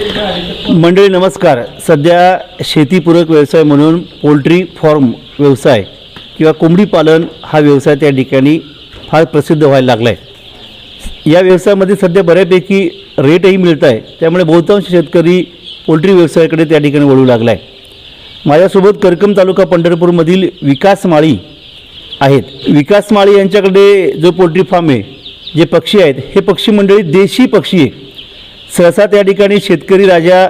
मंडळी नमस्कार. सध्या शेतीपूरक व्यवसाय म्हणून पोल्ट्री फॉर्म व्यवसाय किंवा कोंबडी पालन हा व्यवसाय त्या ठिकाणी फार प्रसिद्ध व्हायला लागला आहे या व्यवसायामध्ये सध्या बऱ्यापैकी रेटही मिळत आहे. त्यामुळे बहुतांश शेतकरी पोल्ट्री व्यवसायाकडे त्या ठिकाणी वळू लागला आहे माझ्यासोबत करकम तालुका पंढरपूरमधील विकास माळी आहेत. विकास माळी यांच्याकडे जो पोल्ट्री फार्म आहे जे पक्षी आहेत हे पक्षी मंडळी देशी पक्षी आहे. सहसा त्या ठिकाणी शेतकरी राजा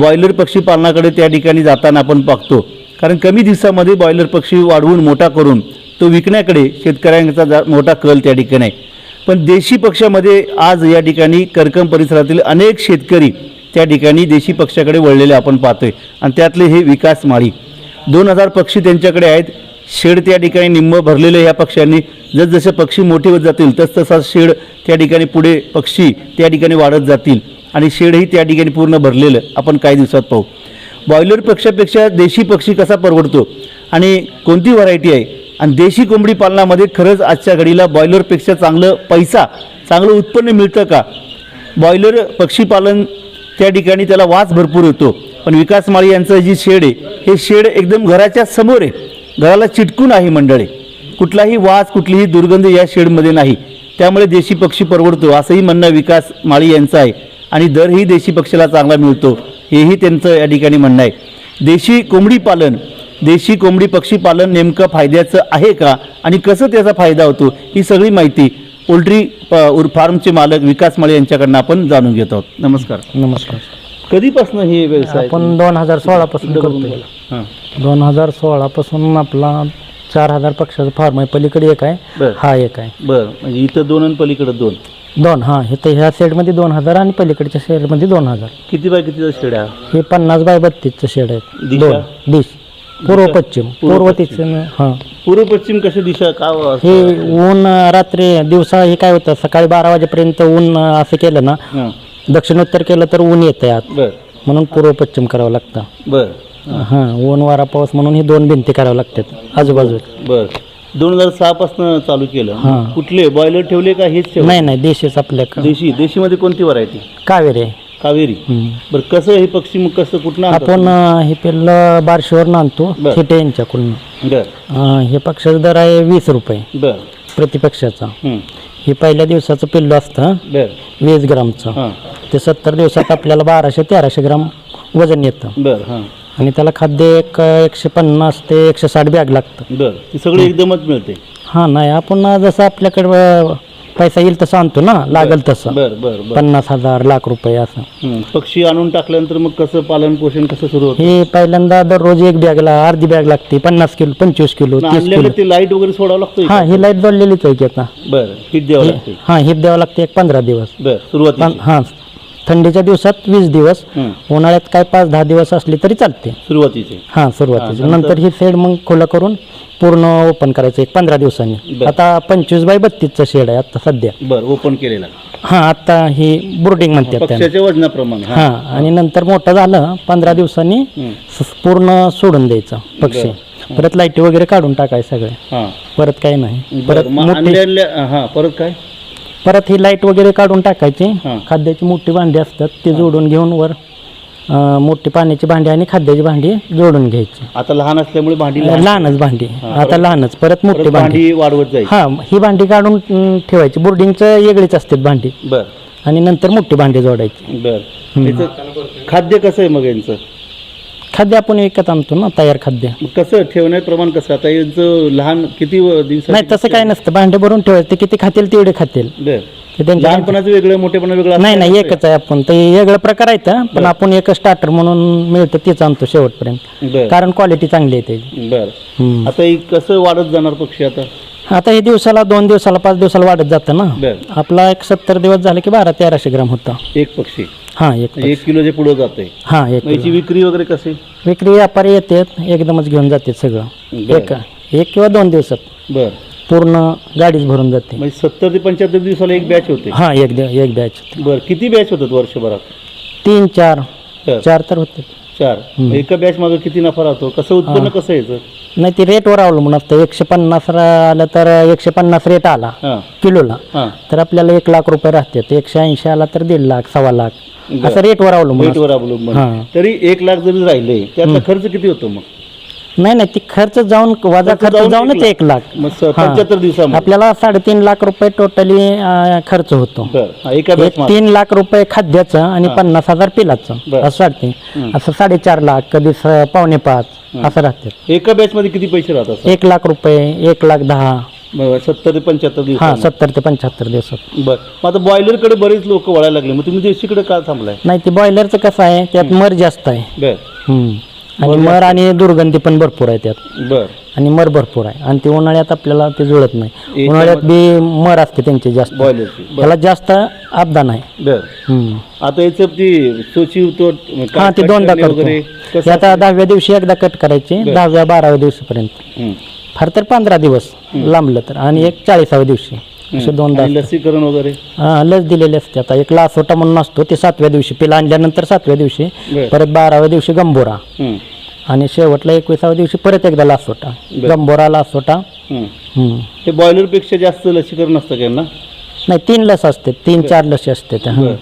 बॉयलर पक्षी पालनाकडे त्या ठिकाणी जाताना आपण पाहतो. कारण कमी दिवसामध्ये बॉयलर पक्षी वाढवून मोठा करून तो विकण्याकडे शेतकऱ्यांचा जा मोठा कल त्या ठिकाणी आहे. पण देशी पक्षामध्ये आज या ठिकाणी करकम परिसरातील अनेक शेतकरी त्या ठिकाणी देशी पक्षाकडे वळलेले आपण पाहतोय. आणि त्यातले हे विकास माळी. दोन हजार पक्षी त्यांच्याकडे आहेत. शेड त्या ठिकाणी निम्म भरलेलं या पक्ष्यांनी. जसजसे पक्षी मोठे होत जातील तसतसा शेड त्या ठिकाणी पुढे पक्षी त्या ठिकाणी वाढत जातील. आणि शेडही त्या ठिकाणी पूर्ण भरलेलं आपण काही दिवसात पाहू. बॉयलर पक्षापेक्षा देशी पक्षी कसा परवडतो? आणि कोणती व्हरायटी आहे? आणि देशी कोंबडी पालनामध्ये खरंच आजच्या घडीला बॉयलरपेक्षा चांगलं पैसा चांगलं उत्पन्न मिळतं का? बॉयलर पक्षीपालन त्या ठिकाणी त्याला वास भरपूर येतो. पण विकास माळी यांचं जी शेड आहे हे शेड एकदम घराच्या समोर आहे. घराला चिटकून आहे मंडळी. कुठलाही वास कुठलीही दुर्गंध या शेडमध्ये नाही. त्यामुळे देशी पक्षी परवडतो असंही म्हणणं विकास माळी यांचं आहे. आणि दरही देशी पक्षाला चांगला मिळतो हेही त्यांचं या ठिकाणी म्हणणं आहे. देशी कोंबडी पालन देशी कोंबडी पक्षी पालन नेमकं फायद्याचं आहे का आणि कसं त्याचा फायदा होतो ही सगळी माहिती पोल्ट्री फार्मचे मालक विकास माळे यांच्याकडनं आपण जाणून घेत आहोत. नमस्कार. नमस्कार. कधीपासून हे व्यवसाय आपण दोन हजार सोळा पासून करतोय. हां. दोन हजार सोळा पासून आपला चार हजार पक्षाचा फार्म आहे. पलीकडे एक आहे हा एक आहे. बरं. म्हणजे इथं दोन आणि पलीकडे दोन. दोन हा हे तर ह्या सेडमध्ये दोन हजार आणि पलीकडच्या शेडमध्ये दोन हजार. किती बाय कितीचा शेड आहे? हे पन्नास बाय बत्तीसचं शेड आहे. दिशा? दोन दिश. पूर्व पश्चिम पूर्व पश्चिम. हा. पूर्व पश्चिम कशी दिशा? का हे ऊन अं, रात्री दिवसा हे काय होतं? सकाळी बारा वाजेपर्यंत ऊन अं, असं केलं ना हां. दक्षिणोत्तर केलं तर ऊन येतं आत बरं. म्हणून पूर्व पश्चिम करावं लागतं. बरं. हां ऊन वारा पाऊस म्हणून ही दोन भिंती कराव्या लागतात आजूबाजूला. बर. दोन हजार सहा पासून चालू केलं. हां. कुठले? बॉयलर ठेवले का हेच ठेवले? नाही नाही देशीच आपल्याकडे देशी. देशीमध्ये कोणती व्हरायटी कावेरी. आहे कावेरी. हम्म. बरं कसं हे पक्षी मग कसं कुठनं आणतात? आपण अं, हे पिल्लं बारशीवर आणतो बरं. थिटे यांच्याकडून. बर. अं, हे पक्षाचा दर आहे वीस रुपये. बर. प्रति पक्षाचा हं. हे पहिल्या दिवसाचं पिल्लू असतं बर. वीस ग्रामचं. हां. ते सत्तर दिवसात आपल्याला बाराशे तेराशे ग्राम वजन येतं. बर हां. आणि त्याला खाद्य एक एकशे पन्नास ते एकशे साठ बॅग लागतं. बर ती सगळी एकदमच मिळते. हां नाही आपण जसं आपल्याकडे अं, पैसा येईल तसं आणतो ना लागल तसं. बर बर बर. पन्नास हजार लाख रुपये असं. हं. पक्षी आणून टाकल्यानंतर मग कसं पालन पोषण कसं सुरू होतं? हे पहिल्यांदा दररोज एक बॅगला अर्धी बॅग लागते पन्नास किलो पंचवीस किलो तीस आणलेलं किलो. ते लाइट वगैरे सोडावं लागतं हा ही लाइट जोडलेलीच आहे की आता. बर हिट द्यावं लागते. हा ही द्यावं लागते एक पंधरा दिवस. बर सुरुवाती हा थंडीच्या दिवसात वीस दिवस उन्हाळ्यात काय पाच दहा दिवस असले तरी चालते. सुरुवातीचे. हा सुरुवातीचे. नंतर? ही शेड मग खुलं करून पूर्ण ओपन करायचं एक पंधरा दिवसांनी. आता पंचवीस बाय बत्तीसचं शेड आहे आता सध्या. बर ओपन केलेला. हा आता ही बोर्डिंग म्हणतात वजनाप्रमाणे हा. आणि नंतर मोठं झालं पंधरा दिवसांनी पूर्ण सोडून द्यायचं पक्षी. परत लाईटी वगैरे काढून टाकायचं सगळे. परत काही नाही. परत परत काय? परत ही लाइट वगैरे काढून टाकायची. हां. खाद्याची मोठी भांडी असतात ती जोडून घेऊन वर अं, मोठी पाण्याची भांडी आणि खाद्याची भांडी जोडून घ्यायची. आता लहान असल्यामुळे भांडी लहान. लहानच भांडी. आता लहानच परत मोठी परत भांडी. भांडी वाढवत जाईल हा ही भांडी काढून अं, ठेवायची. बोर्डिंगचं वेगळीच असतात भांडी. बर. आणि नंतर मोठी भांडी जोडायची. बर. याचं खाद्य कसं आहे मग यांचं? खाद्य आपण विकत आणतो ना तयार खाद्य. मग कसं ठेवण्याचं प्रमाण कसं? आता यांचं लहान किती दिवसात नाही तसं काय नसतं. भांडे भरून ठेवायचं. ते किती खातील तेवढे खातील. ते त्यांच्या लहानपणाचं वेगळं मोठेपणा वेगळं नाही नाही? एकच आहे आपण. ते वेगळं प्रकार आहेत. पण आपण एकच स्टार्टर म्हणून मिळतं तेच आणतो शेवटपर्यंत. बर. कारण क्वालिटी चांगली आहे त्याची. बर. हम्म. आता हे कसं वाढत जाणार पक्षी आता? आता हे दिवसाला दोन दिवसाला पाच दिवसाला वाढत जातं ना. बर. आपला एक सत्तर दिवस झाले की बारा तेराशे ग्राम होता. एक पक्षी. हा एक म्हणजे एक किलो जे पुढे जाते हा एक याची विक्री वगैरे कशी? विक्री व्यापारी येतात एकदमच घेऊन जातात सगळं. बर. एक एक किंवा दोन दिवसात. बर. पूर्ण गाडीच भरून जाते. म्हणजे सत्तर ते पंच्याहत्तर दिवसाला एक बॅच होते. हा एक दिव- एक बॅच बर किती बॅच होतात वर्षभरात? तीन चार. चार तर होते. चार एका बॅच मागे किती नफा राहतो? कसं उत्पन्न कसं यायचं? नाही ती रेटवर अवलंबून असतं. एकशे पन्नास आलं तर एकशे पन्नास रेट आला. हां. किलोला. हां. तर आपल्याला एक लाख रुपये राहतात एकशे ऐंशी आला तर दीड लाख सव्वा लाख. असं रेटवर अवलंबून असतं. रेटवर अवलंबून. हां. तरी एक लाख जरी राहिले त्याचा खर्च किती होतो मग? नाही नाही ती खर्च जाऊन वजा खर्च जाऊन जाऊनच एक लाख. मग स- पंच्याहत्तर दिवसामध्ये. आपल्याला साडेतीन लाख रुपये टोटली खर्च होतो. बरं. हा, एका तीन लाख रुपये खाद्याचं आणि पन्नास हजार पिलाचं. बरं. असं वाटते असं साडेचार लाख कधी स- पावणे पाच असं राहते. एका बॅच मध्ये किती पैसे राहतात एक लाख रुपये एक लाख दहा. सत्तर ते पंच्याहत्तर दिवस हा सत्तर ते पंच्याहत्तर दिवसात. बर. मग आता बॉयलरकडे बरेच लोक वळायला लागले. मग तुम्ही देशीकडे का थांबलाय? नाही ते बॉयलरचं कसं आहे त्यात मर जास्त आहे. बर. हम्म. आणि मर आणि दुर्गंधी पण भरपूर आहे त्यात. बर. आणि मर भरपूर आहे. आणि ते उन्हाळ्यात आपल्याला ते जुळत नाही. उन्हाळ्यात बी मर असते त्यांचे जास्त. बॉयलरची. त्याला जास्त आपदा नाही. बर. हम्म. आता याचं ती सोची तो हा ते दोनदा करतो. आता दहाव्या दिवशी एकदा कट करायची. दहाव्या बाराव्या दिवशीपर्यंत. हं. फार तर पंधरा दिवस लांबलं तर. आणि एक चाळीसाव्या दिवशी. असे दोनदा आणि लसीकरण वगैरे? हा लस दिलेली असते आता. एक लासोटा म्हणून असतो ते सातव्या दिवशी. पिला आणल्यानंतर सातव्या दिवशी बर. परत बाराव्या दिवशी गंभोरा. हं. आणि शेवटला एकविसाव्या दिवशी परत एकदा लासोटा. गंभोरा लासोटा हं. हम्म. हे बॉयलरपेक्षा जास्त लसीकरण नसतं का यांना? नाही तीन लस असते. तीन चार लसी असते त्या.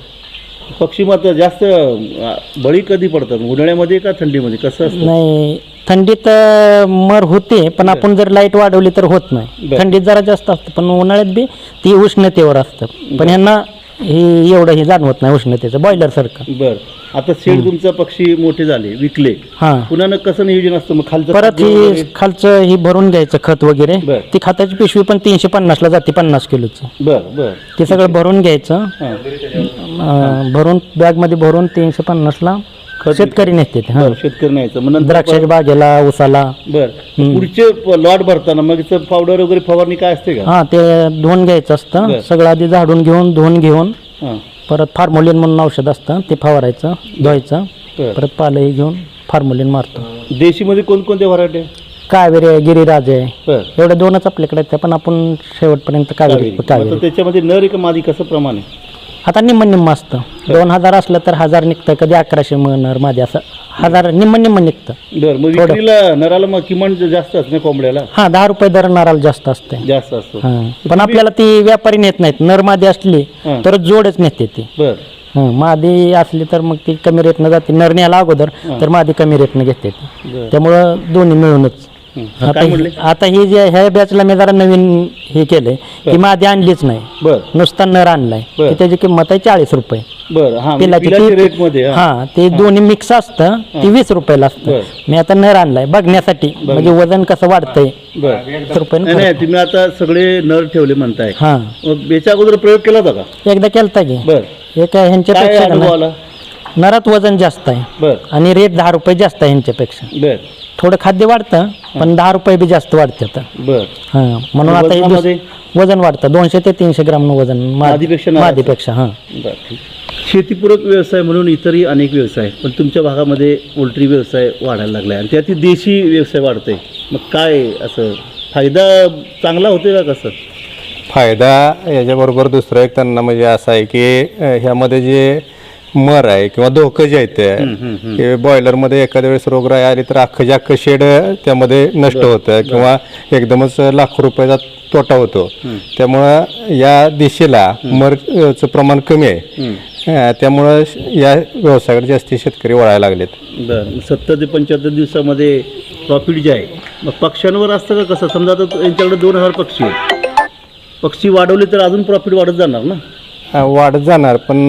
पक्षी मात्र जास्त अं, बळी कधी पडतात? उन्हाळ्यामध्ये का थंडीमध्ये? कसं असतं? नाही थंडीत अं, मर होते पण आपण जर लाइट वाढवली तर होत नाही. बर. थंडीत जरा जास्त असतं पण उन्हाळ्यात बी ती उष्णतेवर असतं. पण ह्यांना हे एवढं हे जाणवत नाही उष्णतेचं बॉयलर सारखं. बर. आता शेड तुमचा पक्षी मोठे झाले विकले. हा. पुन्हा न कसं नियोजन असतं? मग खालचं परत ही? खालचं ही भरून घ्यायचं खत वगैरे. बर. ती खताची पिशवी पण तीनशे पन्नासला जाते पन्नास किलोची. बर बर. ते सगळं भरून घ्यायचं. अं, भरून बॅगमध्ये भरून तीनशे पन्नासला शेतकरी नेते हा. बरं, शेतकरी न्यायचं. मग नंतर द्राक्षाच्या बागेला उसाला बर. पुढचे लॉट भरताना मग पावडर वगैरे फवारणी काय असते का? हा ते धुवून घ्यायचं असतं. बर. सगळं आधी झाडून घेऊन धुवून घेऊन हां. परत फार्मोलिन म्हणून औषध असतं ते फवारायचं धुवायचं. बर. परत पालही घेऊन फार्मोलिन मारतो. देशीमध्ये कोणकोणते व्हरायटी कावेरी आहे गिरिराज आहे. बर. एवढ्या दोनच आपल्याकडे आहेत पण आपण शेवटपर्यंत कावेरी त्याच्यामध्ये नर का मादी कसं प्रमाण आहे? आता निम्म निम्म असतं. दोन हजार असलं तर हजार निघतं कधी अकराशे म्हणणार माझे असं. हजार निम्म निम्म निघतं. बर मग थोडं. विक्रीला नराला मग किमान जास्त असतं ना कोंबड्याला? हा दहा रुपये दर नराला जास्त असते. जास्त असतो. हा. पण आपल्याला ती व्यापारी नेत नाहीत. नर मादी असली हा. तर जोडच नेते ती. बर. हं, मादी असली तर मग ती कमी रेटनं जाते. नर न्यायला अगोदर तर मादी कमी रेटनं घेते ती. बर. त्यामुळं दोन्ही मिळूनच. आता काय म्हणले? ही- आता ही जे ह्या बॅचला मी जरा नवीन हे केलंय की मादी आणलीच नाही. बर. नुसता नर आणलाय. बर. की त्याची किंमत आहे चाळीस रुपये. बर हा पिलाची ती- रेटमध्ये हा. हा ते दोन्ही मिक्स असतं ती वीस रुपयाला असतं. बर. मी आता नर आणलाय बघण्यासाठी. म्हणजे वजन कसं वाढतंय बर. वीस रुपयानं नाही नाही तुम्ही आता सगळे नर ठेवले म्हणताय. हा. मग याच्या अगोदर प्रयोग केला होता का? एकदा केलता की. बर. हे काय ह्यांच्यापेक्षा काय का अनुभव नाही. आला? नरात वजन जास्त आहे. बर. आणि रेट दहा रुपये जास्त आहे ह्यांच्यापेक्षा. बर. थोडं खाद्य वाढतं पण दहा रुपये बी जास्त वाढते आता बर हा म्हणून आता हे वजनामध्ये? वजन वाढतं दोनशे ते तीनशे ग्राम वजन मा- मादीपेक्षा नराचं? मादीपेक्षा हा बर ठीक शेतीपूरक व्यवसाय म्हणून इतरही अनेक व्यवसाय आहेत. पण तुमच्या भागामध्ये पोल्ट्री व्यवसाय वाढायला लागला आहे आणि त्यातील देशी व्यवसाय वाढतोय मग काय असं फायदा चांगला होतोय का कसं फायदा याच्याबरोबर दुसरं एक त्यांना म्हणजे असा आहे की अ, ह्यामध्ये जे मर आहे किंवा धोकं जे आहेत ते. की बॉयलरमध्ये एखाद्या वेळेस रोगराई आली तर अख्खं अख्खं शेड त्यामध्ये नष्ट होतं किंवा एकदमच लाखो रुपयाचा तोटा होतो. त्यामुळं या दिशेला मरचं प्रमाण कमी आहे. त्यामुळं या व्यवसायाकडे जास्ती शेतकरी वळायला लागलेत. बरं सत्तर ते पंच्याहत्तर दिवसामध्ये प्रॉफिट जे आहे मग पक्ष्यांवर असतं का कसं? समजा आता यांच्याकडे दोन हजार पक्षी आहेत. पक्षी वाढवले तर अजून प्रॉफिट वाढत जाणार ना? वाढत जाणार पण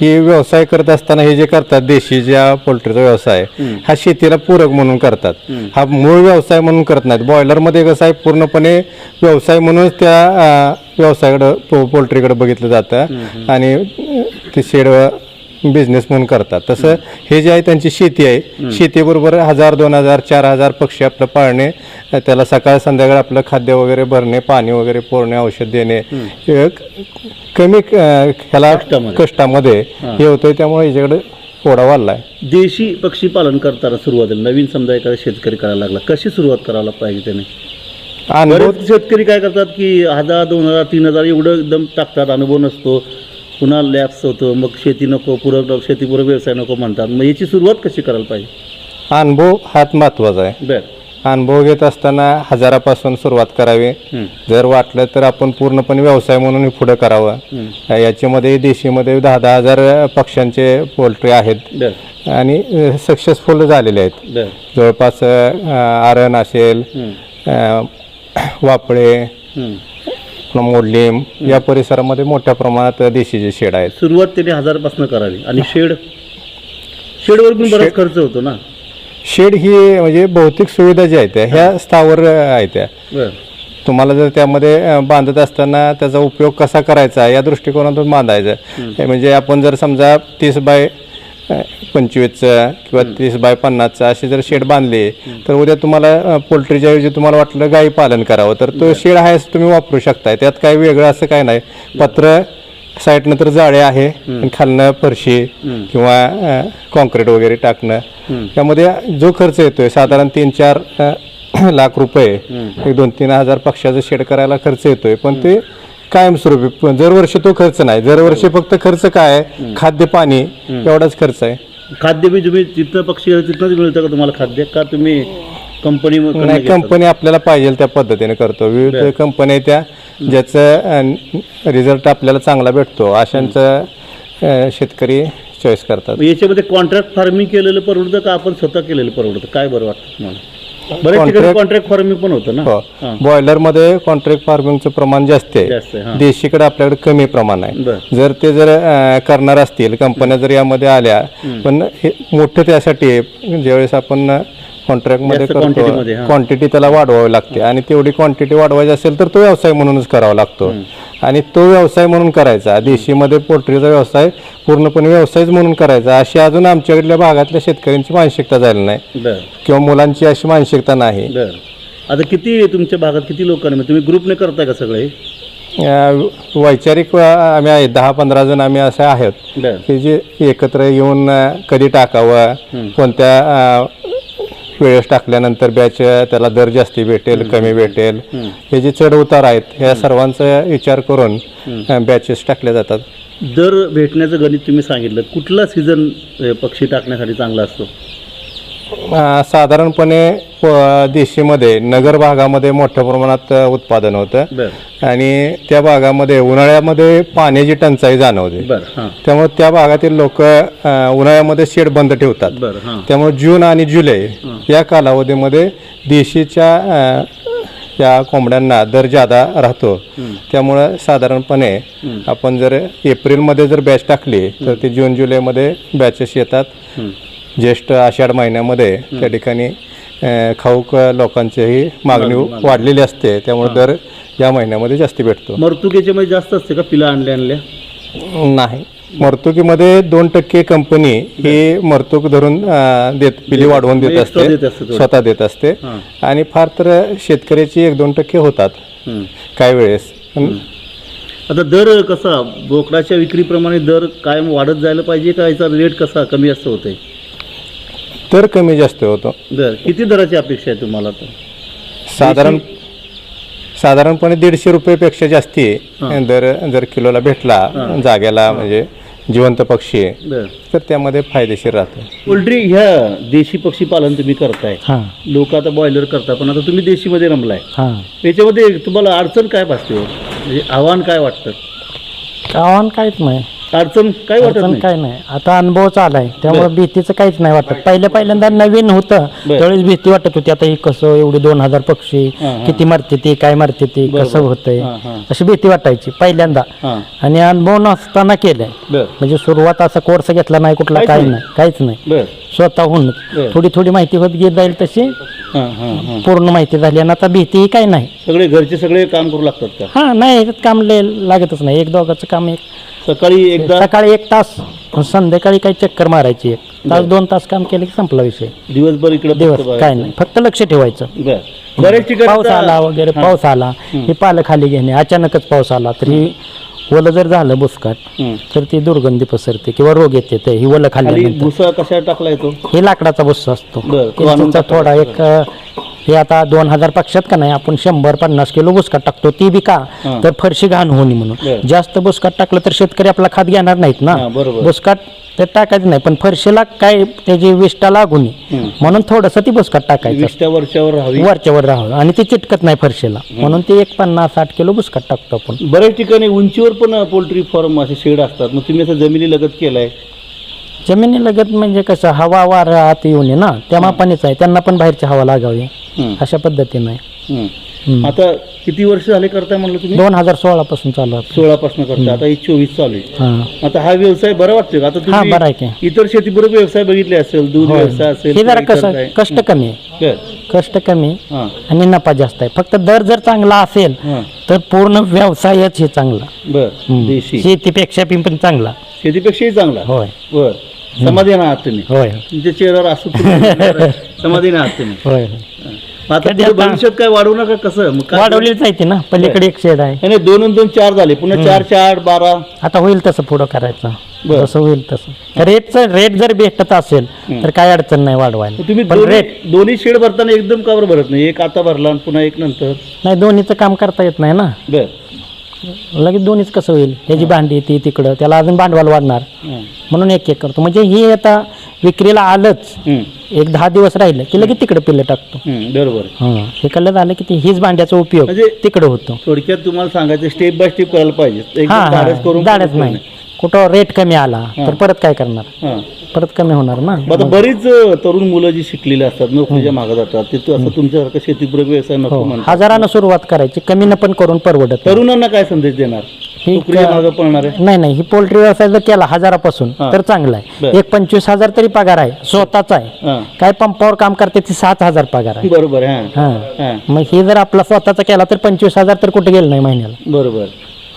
हे व्यवसाय करत असताना हे जे करतात देशी ज्या पोल्ट्रीचा व्यवसाय हा शेतीला पूरक म्हणून करतात. हा मूळ व्यवसाय म्हणून करत नाहीत. बॉयलरमध्ये कसं आहे पूर्णपणे व्यवसाय म्हणूनच त्या व्यवसायाकडं पो पोल्ट्रीकडे बघितलं जातं. आणि ते शेड बिझनेस म्हणून करतात. तसं हे जे आहे त्यांची शेती आहे. शेतीबरोबर हजार दोन हजार चार हजार पक्षी आपलं पाळणे त्याला सकाळ संध्याकाळ आपलं खाद्य वगैरे भरणे पाणी वगैरे पोरणे औषध देणे. कमी ह्याला कष्टामध्ये. हे. होतंय त्यामुळे याच्याकडे ओढा वाढलाय. देशी पक्षी पालन करताना सुरुवातीला नवीन समजा एखादा शेतकरी करायला लागला कशी सुरुवात करायला पाहिजे त्याने? अनुभव बरेच शेतकरी काय करतात की हजार दोन हजार तीन हजार एवढं एकदम टाकतात अनुभव नसतो. पुन्हा लॅप्स होतं मग शेती नको पूरक शेतीपूरक व्यवसाय नको म्हणतात. मग याची सुरुवात कशी करायला पाहिजे? अनुभव हाच महत्त्वाचा आहे. बर. अनुभव घेत असताना हजारापासून सुरुवात करावी. हं. जर वाटलं तर आपण पूर्णपणे व्यवसाय म्हणून हे पुढं करावं. याच्यामध्ये देशीमध्ये दहा दहा हजार पक्ष्यांचे पोल्ट्री आहेत. बर. आणि सक्सेसफुल झालेले आहेत. बर. जवळपास अ, आरण असेल हं. अ, वापळे हं. मोडलीम या परिसरामध्ये मोठ्या प्रमाणात देशीचे शेड आहेत. सुरुवात त्यांनी हजारपासून करावी. आणि शेड शेडवर पण बराच खर्च होतो ना? शेड ही म्हणजे भौतिक सुविधा ज्या आहेत त्या, ह्या स्थावर आहेत त्या. तुम्हाला जर त्यामध्ये बांधत असताना त्याचा उपयोग कसा करायचा या दृष्टिकोनातून बांधायचं. म्हणजे आपण जर समजा तीस बाय पंचवीसचं किंवा तीस बाय पन्नासचं असे जर शेड बांधले तर उद्या तुम्हाला पोल्ट्रीच्या ऐवजी तुम्हाला वाटलं गाई पालन करावं. तर तो शेड आहे असं तुम्ही वापरू शकताय. त्यात काही वेगळं असं काय नाही. पत्र साईडनं तर जाळे आहे खालनं फरशी किंवा कॉन्क्रीट वगैरे टाकणं. त्यामध्ये जो खर्च येतोय साधारण तीन चार लाख रुपये. एक दोन तीन हजार पक्षाचं शेड करायला खर्च येतोय. पण ते कायमस्वरूपी पण दरवर्षी तो खर्च नाही. दरवर्षी फक्त खर्च काय आहे? खाद्य पाणी एवढाच खर्च आहे. खाद्य बी तुम्ही जिथं पक्षी गेले तिथनंच मिळतं का तुम्हाला खाद्य? का तुम्ही कंपनी नाही कंपनी आपल्याला पाहिजे त्या पद्धतीने करतो. विविध कंपन्या त्या ज्याचं रिझल्ट आपल्याला चांगला भेटतो. अशांचं शेतकरी चॉईस करतात. याच्यामध्ये कॉन्ट्रॅक्ट फार्मिंग केलेलं परवडतं का? आपण स्वतः केलेलं परवडतं? काय बरं वाटतं तुम्हाला? ठिकाणी कॉन्ट्रॅक्ट फार्मिंग पण होतं ना हो हां. बॉयलरमध्ये कॉन्ट्रॅक्ट फार्मिंगचं प्रमाण जास्त जास्त आहे, आहे. देशीकडे आपल्याकडे कमी प्रमाण आहे. जर ते जर अं, करणार असतील कंपन्या जर यामध्ये आल्या पण हे मोठं त्यासाठी आहे. ज्यावेळेस आपण कॉन्ट्रॅक्टमध्ये जास्त quantity मध्ये, करतो हां. क्वांटिटी त्याला वाढवावी लागते. आणि तेवढी क्वांटिटी वाढवायची असेल तर तो व्यवसाय म्हणूनच करावा लागतो. आणि तो व्यवसाय म्हणून करायचा. देशीमध्ये पोल्ट्रीचा व्यवसाय पूर्णपणे व्यवसायच म्हणून करायचा. अशी अजून आमच्याकडल्या भागातल्या शेतकऱ्यांची मानसिकता झाली नाही. बरं. किंवा मुलांची अशी मानसिकता नाही. बरं. आता किती तुमच्या भागात किती लोकांनी म्हणजे तुम्ही ग्रुपने करताय का सगळे? अ, वैचारिक अ, आम्ही आहे दहा पंधरा जण आम्ही असे आहोत. बरं. की जे एकत्र येऊन अ, कधी टाकावं कोणत्या अ, वेळेस टाकल्यानंतर बॅच त्याला दर जास्ती भेटेल कमी भेटेल. हे जे चढ उतार आहेत ह्या सर्वांचा विचार करून बॅचेस टाकल्या जातात. दर भेटण्याचं गणित तुम्ही सांगितलं. कुठला सीझन पक्षी टाकण्यासाठी चांगला असतो? साधारणपणे देशीमध्ये नगर भागामध्ये मोठ्या प्रमाणात उत्पादन होतं. आणि त्या भागामध्ये उन्हाळ्यामध्ये पाण्याची टंचाई जाणवते. त्यामुळे त्या भागातील लोक उन्हाळ्यामध्ये शेड बंद ठेवतात. त्यामुळे जून आणि जुलै या कालावधीमध्ये देशीच्या अ, या कोंबड्यांना दर जादा राहतो. त्यामुळं साधारणपणे आपण जर एप्रिलमध्ये जर बॅच टाकली तर ती जून जुलैमध्ये बॅचेस येतात. ज्येष्ठ आषाढ महिन्यामध्ये त्या ठिकाणी खाऊक लोकांचीही मागणी वाढलेली असते. त्यामुळे दर या महिन्यामध्ये जास्ती भेटतो. मर्तुकीच्या मध्ये जास्त असते का पिला आणल्या आणल्या? नाही. मर्तुकीमध्ये दोन टक्के कंपनी ही मर्तुक धरून देत पिली वाढवून देत देत असते. स्वतः देत असते. आणि फार तर शेतकऱ्याची एक दोन टक्के होतात. काही वेळेस. आता दर कसा? बोकडाच्या विक्रीप्रमाणे दर कायम वाढत जायला पाहिजे का याचा रेट कसा कमी जास्त होतंय? दर कमी जास्त होतो. दर किती दराची अपेक्षा आहे तुम्हाला तर साधारण साधारणपणे दीडशे रुपयेपेक्षा जास्ती दर जर किलोला भेटला जाग्याला म्हणजे जिवंत पक्षी बर. तर त्यामध्ये फायदेशीर राहतो. पोल्ट्री ह्या देशी पक्षी पालन तुम्ही करताय. हां. लोक आता बॉयलर करता पण आता तुम्ही देशीमध्ये रमलाय. हां. याच्यामध्ये तुम्हाला अडचण काय भासते हो? म्हणजे आव्हान काय वाटतं? आव्हान काहीच नाही. अडचण काय वाटत अडचण नाही. काय नाही. आता अनुभव आलाय त्यामुळे भीतीचं काहीच नाही वाटत. पहिल्या पहिल्यांदा नवीन होतं. बर. त्यावेळेस भीती वाटत होती. आता हे कसं एवढे दोन हजार पक्षी हां, हां. किती मारते ते काय मारते ते कसं होतंय? हां, हां. अशी भीती वाटायची पहिल्यांदा. हां. आणि अनुभव नसताना केलंय. बर. म्हणजे सुरुवात असा कोर्स घेतला नाही कुठला काहीच काही नाही. नाही. काहीच नाही. बर. स्वतःहून बर. थोडी थोडी माहिती होत घेत जाईल तशी. हां हां हां. पूर्ण माहिती झाली आणि आता भीती काही नाही. सगळे घरचे सगळे काम करू लागतात का? हा नाही काम लय लागतच नाही. एक दोघांचं काम एक. सकाळी एकदा सकाळी एक तास संध्याकाळी काही चक्कर मारायची एक. तास दोन तास काम केलं की संपला विषय. दिवसभर इकडे दिवस काय नाही. फक्त लक्ष ठेवायचं. बर. बऱ्याच ठिकाणी पाऊस आता- आला वगैरे पाऊस आला. हे. पालं खाली घेणे अचानकच पाऊस आला. तर ही ओलं जर झालं बुसकाट हं. तर ती दुर्गंधी पसरते किंवा रोग येते ते ही ओलं खाली भुसा कशा टाकला येतो हे लाकडाचा भुस्सा असतो. बरं, तो आणून किंचितचा थोडा एक अ, हे आता दोन हजार पक्षात का नाही आपण शंभर पन्नास किलो बुसकाट टाकतो ती बी का. तर फरशी घाण होणी म्हणून. जास्त बुसकाट टाकलं तर शेतकरी आपला खात घेणार नाहीत ना. बुसकाट ते टाकायचं नाही पण फरशीला काय त्याची विष्टा लागू नये. म्हणून थोडंसं ती बुसकाट टाकायचं. वीसच्या वर्षावर राहावी. वरच्या वर राहावं. आणि ते चिटकत नाही फरशीला. म्हणून ते एक पन्नास साठ किलो बुसकाट टाकतो आपण. बऱ्याच ठिकाणी उंचीवर पण पोल्ट्री फार्म असे शेड असतात. मग तुम्ही असं जमिनी लगत केलाय? जमिनी लगत म्हणजे कसं हवा वारा आत येऊ नये ना. त्या मापानेच आहे. त्यांना पण बाहेरची हवा लागावी. हं, अशा पद्धतीने आहे. हं. हं. आता किती वर्ष झाले करताय म्हणलं तुम्ही? दोन हजार सोळा पासून चालू आहे सोळा पासून करताय. आता ही चोवीस चालू आहे. हा. आता हा व्यवसाय बरा वाटतोय का? आता हा बरं आहे की. इतर शेतीपूरक व्यवसाय बघितले असेल दूध होय. व्यवसाय असेल हे जरा किंवा इतर कसं काय? कष्ट कमी आहे. बर. कष्ट कमी हां. आणि नफा जास्त आहे. फक्त दर जर चांगला असेल हां. तर पूर्ण व्यवसायच हे चांगला. बर. हं. देशी. शेतीपेक्षा पण चांगला. शेतीपेक्षाही चांगला. होय. बर. समाधान आहात तुम्ही. होय. तुमच्या चेहऱ्यावर असं समाधान आहात तुम्ही. होय. मग आता पुढे भविष्यात काय वाढवू नका कसं? मग काय वाढवलीच आहे ती ना पलीकडे एक शेड आहे. नाही, नाही, दोन आणि दोन चार झाले पुन्हा चार चार बारा. आता होईल तसं पुढं करायचं. बरं. जसं होईल तसं. रेटचं रेट जर भेटत असेल तर काय अडचण नाही वाढवायला. तुम्ही पण रेट दोन्ही शेड भरताना एकदम का बरं भरत नाही. एक आता भरला आणि पुन्हा एक नंतर. नाही दोन्हीचं काम करता येत नाही ना. बर. लगेच दोन्हीच कसं होईल? ह्याची भांडी ती तिकडं त्याला अजून भांडवल वाढणार. म्हणून एक एक करतो. म्हणजे ही आता विक्रीला आलंच. एक दहा दिवस राहिलं की लगेच तिकडे पिल्लं टाकतो. बरोबर. हां. कळलं झालं की हीच भांड्याचा उपयोग म्हणजे- तिकडे होतो. थोडक्यात तुम्हाला सांगायचं स्टेप बाय स्टेप करायला पाहिजे. नाही. कुठं रेट कमी आला तर. परत काय करणार हां. परत कमी होणार ना मग आता बरीच अ, तरुण मुलं जी शिकलेली असतात नोकरीच्या मागे जातात ते तू असं तुमच्यासारखं शेतीपूरक व्यवसाय नको हो म्हणतात हजारानं सुरुवात करायची कमीनं पण करून परवडत नाही. तरुणांना काय संदेश देणार ही नोकरीच्या का- मागे पळणार आहे नाही नाही ही पोल्ट्री व्यवसाय जर केला हजारापासून हां. तर चांगला आहे. एक पंचवीस हजार तरी पगार आहे स्वतःचा आहे हां. काय पंपावर काम करते ती सात हजार पगार आहे बरोबर आहे हां. हां हां. मग हे जर आपला स्वतःचा केला तर पंचवीस हजार तर कुठे गेलं नाही महिन्याला बरोबर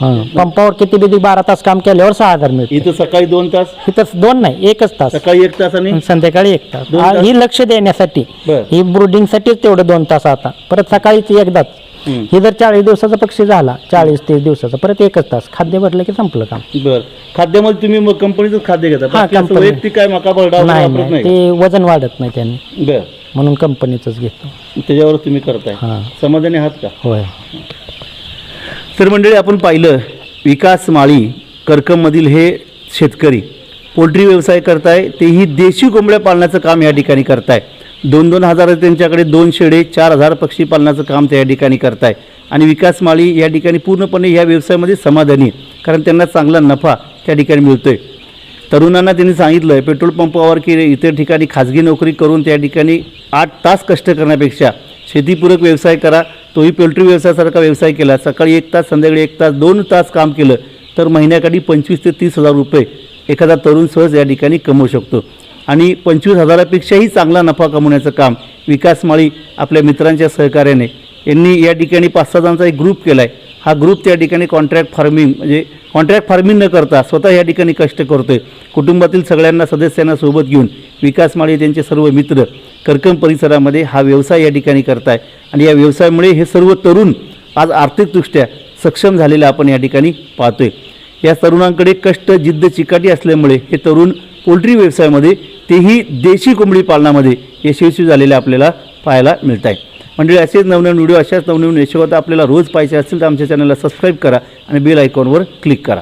पंपावर किती बिती बारा तास काम केल्यावर सहा हजार मिळते. इथं सकाळी दोन तास? इथं दोन नाही एकच तास. सकाळी एक तास आणि? संध्याकाळी एक तास. दोन आ, तास? ही लक्ष देण्यासाठी बर. ही ब्रुडिंगसाठीच तेवढं दोन तास आता. परत सकाळीच एकदाच. हं. ही जर चाळीस दिवसाचा पक्षी झाला चाळीस तीस दिवसाचा परत एकच तास. खाद्य भरलं की संपलं काम. बर. खाद्यामध्ये तुम्ही मग कंपनीचं खाद्य घेता. हां, बाकी असं कंपनी. वैयक्तिक काय मका भरडा नाही वापरत नाही. नाही ते वजन वाढत नाही त्यांनी. बर. म्हणून कंपनीचंच घेतो. त्याच्यावर तुम्ही करताय. हां. समाधानी आहात का? होय. तर मंडळी आपण पाहिलं विकास माळी करकममधील हे शेतकरी पोल्ट्री व्यवसाय करताय तेही देशी कोंबड्या पालनाचं काम या ठिकाणी करताय. दोन दोन हजार त्यांच्याकडे दोन शेडे चार हजार पक्षी पालनाचं काम ते या ठिकाणी करताय. आणि विकास माळी या ठिकाणी पूर्णपणे या व्यवसायामध्ये समाधानी आहे कारण त्यांना चांगला नफा त्या ठिकाणी मिळतोय. तरुणांना त्यांनी सांगितलं आहे पेट्रोल पंपावर की इतर ठिकाणी खाजगी नोकरी करून त्या ठिकाणी आठ तास कष्ट करण्यापेक्षा शेतीपूरक व्यवसाय करा तोही पोल्ट्री व्यवसायासारखा व्यवसाय केला. सकाळी एक तास संध्याकाळी एक तास दोन तास काम केलं तर महिन्याकाठी पंचवीस ते तीस हजार रुपये एखादा तरुण सहज या ठिकाणी कमवू शकतो. आणि पंचवीस हजारापेक्षाही चांगला नफा कमवण्याचं काम विकास माळी आपल्या मित्रांच्या सहकार्याने यांनी या ठिकाणी पाच सहा जणांचा एक ग्रुप केला आहे हा ग्रुप त्या ठिकाणी कॉन्ट्रॅक्ट फार्मिंग म्हणजे कॉन्ट्रॅक्ट फार्मिंग न करता स्वतः या ठिकाणी कष्ट करतोय. कुटुंबातील सगळ्यांना सदस्यांना सोबत घेऊन विकास माळी त्यांचे सर्व मित्र करकम परिसरामध्ये हा व्यवसाय या ठिकाणी करताय. आणि या व्यवसायामुळे हे सर्व तरुण आज आर्थिकदृष्ट्या सक्षम झालेलं आपण या ठिकाणी पाहतोय. या तरुणांकडे कष्ट जिद्द चिकाटी असल्यामुळे हे तरुण पोल्ट्री व्यवसायामध्ये तेही देशी कोंबडी पालनामध्ये यशस्वी झालेले आपल्याला पाहायला मिळत आहे मंडळी असेच नवनवीन व्हिडिओ अशाच नवनवीन यशोगाता आपल्याला रोज पाहिजे असतील तर आमच्या चॅनलला सबस्क्राईब करा आणि बेल आयकॉनवर क्लिक करा.